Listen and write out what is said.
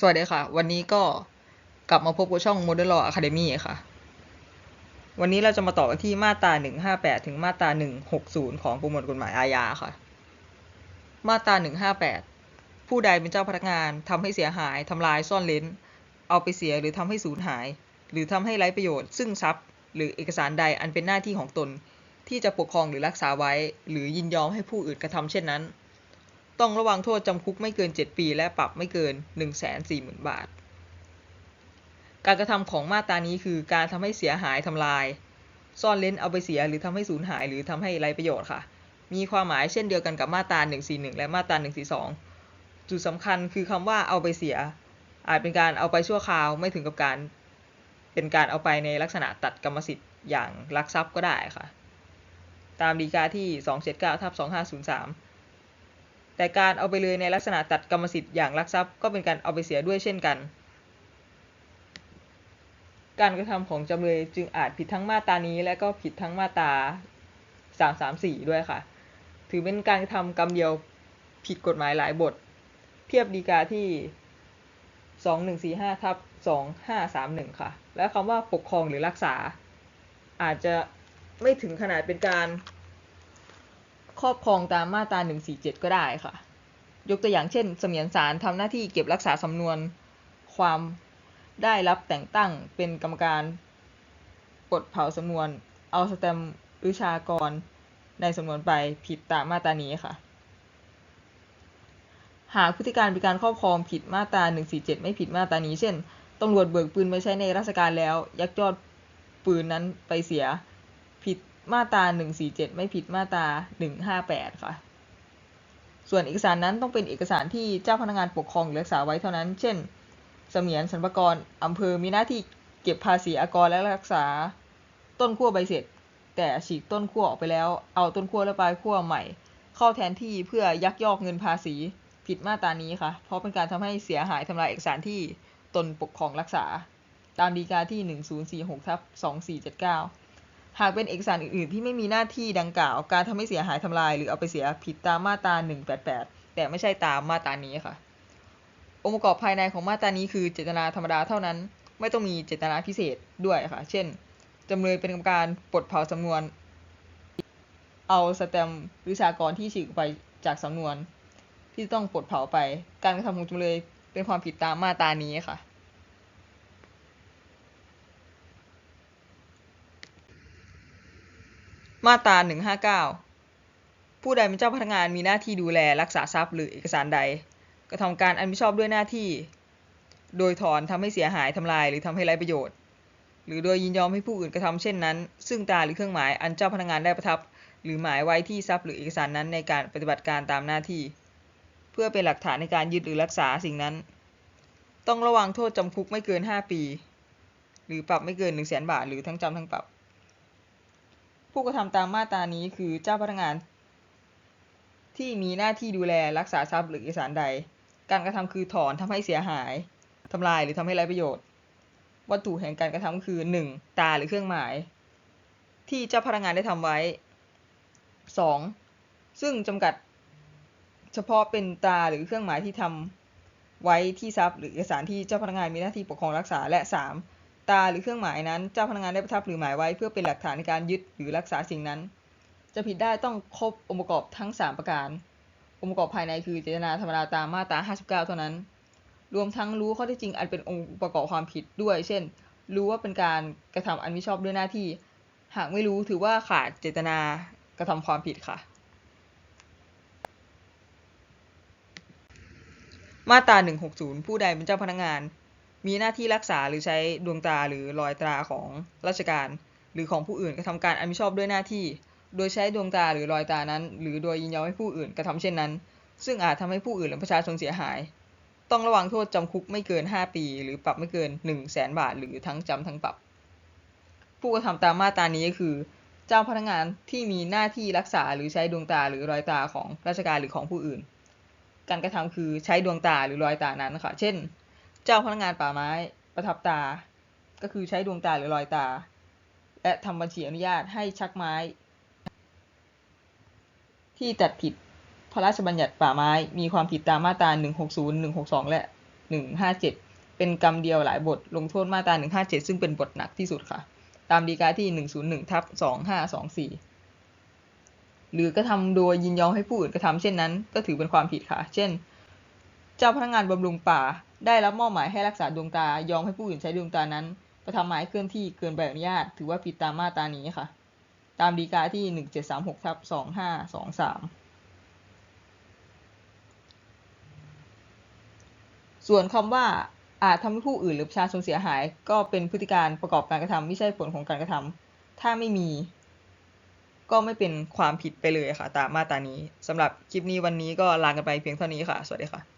สวัสดีค่ะ วันนี้ก็กลับมาพบกับช่อง Model Law Academy ค่ะ วันนี้เราจะมาต่อกันที่มาตรา 158 ถึงมาตรา 160 ของประมวลกฎหมายอาญาค่ะ มาตรา 158 ผู้ใดเป็นเจ้าพนักงานทำให้เสียหายทำลายซ่อนเร้น เอาไปเสียหรือทำให้สูญหาย หรือทำให้ไร้ประโยชน์ ซึ่งทรัพย์ หรือเอกสารใดอันเป็นหน้าที่ของตน ที่จะปกครองหรือรักษาไว้ หรือยินยอมให้ผู้อื่นกระทำเช่นนั้น ต้องระวังโทษจำคุกไม่เกิน 7 ปี และปรับไม่เกิน 140,000 บาท การกระทำของมาตรานี้คือการทำให้เสียหายทำลาย ซ่อนเร้นเอาไปเสียหรือทำให้สูญหาย หรือทำให้ไร้ประโยชน์ค่ะ มีความหมายเช่นเดียวกันกับมาตรา 141 และมาตรา 142 จุดสำคัญคือคำว่าเอาไปเสีย อาจเป็นการเอาไปชั่วคราวไม่ถึงกับการ เป็นการเอาไปในลักษณะตัดกรรมสิทธิ์อย่างลักทรัพย์ก็ได้ค่ะ ตามฎีกาที่ 279ทับ2503 แต่การเอาไปเลยในลักษณะตัดกรรมสิทธิ์อย่างลักทรัพย์ก็เป็นการเอาไปเสียด้วยเช่นกัน การกระทำของจำเลยจึงอาจผิดทั้งมาตรานี้ และก็ผิดทั้งมาตรา334 ด้วยค่ะ ถือเป็นการกระทำกรรมเดียวผิดกฎหมายหลายบท เทียบฎีกาที่ 2145ทับ2531 ค่ะ และคำว่าปกครองหรือรักษา อาจจะไม่ถึงขนาดเป็นการ ครอบครองตามมาตรา 147 ก็ได้ค่ะ ยกตัวอย่างเช่น เสมียนสารทำหน้าที่เก็บรักษาสำนวนความได้รับแต่งตั้งเป็นกรรมการปลดเผาสำนวน เอาสแตมวิชากรในสำนวนไปผิดตามมาตรานี้ค่ะ หากพฤติการเป็นการครอบครองผิดมาตรา 147 ไม่ผิดมาตรานี้ เช่นตำรวจเบิกปืนมาใช้ในราชการแล้ว ยักยอดปืนนั้นไปเสียผิด มาตรา147 ไม่ผิดมาตรา158 ค่ะ ส่วนเอกสารนั้นต้องเป็นเอกสารที่เจ้าพนักงานปกครองรักษาไว้เท่านั้น เช่น เสมียนสรรพากรอำเภอมีหน้าที่เก็บภาษีอากรและรักษาต้นขั้วใบเสร็จ แต่ฉีกต้นขั้วออกไปแล้ว เอาต้นขั้วและปลายขั้วใหม่ เข้าแทนที่เพื่อยักยอกเงินภาษีผิดมาตรานี้ค่ะ เพราะเป็นการทำให้เสียหายทำลายเอกสารที่ตนปกครองรักษา ตามฎีกาที่ 1046ทับ2479 หากเป็นเอกสารอื่นๆ ที่ไม่มีหน้าที่ดังกล่าว การทำให้เสียหายทำลาย หรือเอาไปเสียผิดตามมาตรา 188 แต่ไม่ใช่ตามมาตรานี้ค่ะ องค์ประกอบภายในของมาตรานี้คือเจตนาธรรมดาเท่านั้น ไม่ต้องมีเจตนาพิเศษด้วยค่ะ เช่นจำเลยเป็นกรรมการปลดเผาสำนวน เอาสแตมป์วิชากรที่ฉีกไปจากสำนวน ที่ต้องปลดเผาไป การกระทำของจำเลยเป็นความผิดตามมาตรานี้ค่ะ มาตรา159ผู้ใดเป็นเจ้าพนักงานมีหน้าที่ดูแลรักษาทรัพย์หรือเอกสารใด กระทำการอันมิชอบด้วยหน้าที่ โดยถอนทำให้เสียหายทำลายหรือทำให้ไร้ประโยชน์ หรือโดยยินยอมให้ผู้อื่นกระทำเช่นนั้น ซึ่งตราหรือเครื่องหมายอันเจ้าพนักงานได้ประทับ หรือหมายไว้ที่ทรัพย์หรือเอกสารนั้นในการปฏิบัติการตามหน้าที่ เพื่อเป็นหลักฐานในการยึดหรือรักษาสิ่งนั้น ต้องระวังโทษจำคุกไม่เกิน 5 ปี หรือปรับไม่เกิน 1 0 0 0 0แบาท หรือทั้งจำทั้งปรับ ผู้กระทำตามมาตรานี้คือเจ้าพนักงาน ที่มีหน้าที่ดูแลรักษาทรัพย์หรือเอกสารใด การกระทำคือถอนทำให้เสียหายทำลายหรือทำให้ไร้ประโยชน์ วัตถุแห่งการกระทำคือ 1. ตาหรือเครื่องหมาย ที่เจ้าพนักงานได้ทำไว้ 2. ซึ่งจำกัดเฉพาะเป็นตาหรือเครื่องหมายที่ทำไว้ที่ทรัพย์หรือเอกสารที่เจ้าพนักงานมีหน้าที่ปกครองรักษาและ 3. ตาหรือเครื่องหมายนั้น เจ้าพนักงานได้ประทับหรือหมายไว้ เพื่อเป็นหลักฐานในการยึดหรือรักษาสิ่งนั้น จะผิดได้ต้องครบองค์ประกอบทั้ง 3 ประการ องค์ประกอบภายในคือเจตนาธรรมดาตามมาตรา 59 เท่านั้น รวมทั้งรู้ข้อเท็จจริงอันเป็นองค์ประกอบความผิดด้วย เช่น รู้ว่าเป็นการกระทำอันมิชอบด้วยหน้าที่ หากไม่รู้ถือว่าขาดเจตนากระทำความผิดค่ะ มาตรา 160 ผู้ใดเป็นเจ้าพนักงาน มีหน้าที่รักษาหรือใช้ดวงตาหรือรอยตราของราชการ หรือของผู้อื่นกระทำการอันมิชอบด้วยหน้าที่ โดยใช้ดวงตาหรือรอยตานั้น หรือโดยยินยอมให้ผู้อื่นกระทำเช่นนั้น ซึ่งอาจทำให้ผู้อื่นหรือประชาชนเสียหาย ต้องระวังโทษจำคุกไม่เกิน 5 ปี หรือปรับไม่เกิน 1 0 0 0 0แสนบาท หรือทั้งจำทั้งปรับ ผู้กระทำตามมาตรานี้ก็คือ เจ้าพนักงานที่มีหน้าที่รักษาหรือใช้ดวงตาหรือรอยตาของราชการหรือของผู้อื่น การกระทำคือใช้ดวงตาหรือรอยตานั้นค่ะ เช่น เจ้าพนักงานป่าไม้ ประทับตา ก็คือใช้ดวงตาหรือรอยตา และทำบัญชีอนุญาตให้ชักไม้ ที่จัดผิดพระราชบัญญัติป่าไม้ มีความผิดตามมาตรา 160 162 และ 157 เป็นกรรมเดียวหลายบท ลงโทษมาตรา 157 ซึ่งเป็นบทหนักที่สุดค่ะ ตามดีกาที่ 101ทับ2524 หรือกระทำโดยยินยอมให้ผู้อื่นกระทำเช่นนั้น ก็ถือเป็นความผิดค่ะ เช่น จ้าพนักงานบำรุงป่า ได้รับมอบหมายให้รักษาดวงตา ยอมให้ผู้อื่นใช้ดวงตานั้นไปทำหมายเคลื่อนที่เกินใบอนุญาต ถือว่าผิดตามมาตรานี้ค่ะ ตามดีกาที่ 1736ทับ2523 ส่วนคำว่าอาจทำให้ผู้อื่นหรือประชาชนเสียหาย ก็เป็นพฤติการประกอบการกระทำไม่ใช่ผลของการกระทำถ้าไม่มี ก็ไม่เป็นความผิดไปเลยค่ะ ตามมาตรานี้สำหรับคลิปนี้วันนี้ก็ลากันไปเพียงเท่านี้ค่ะ สวัสดีค่ะ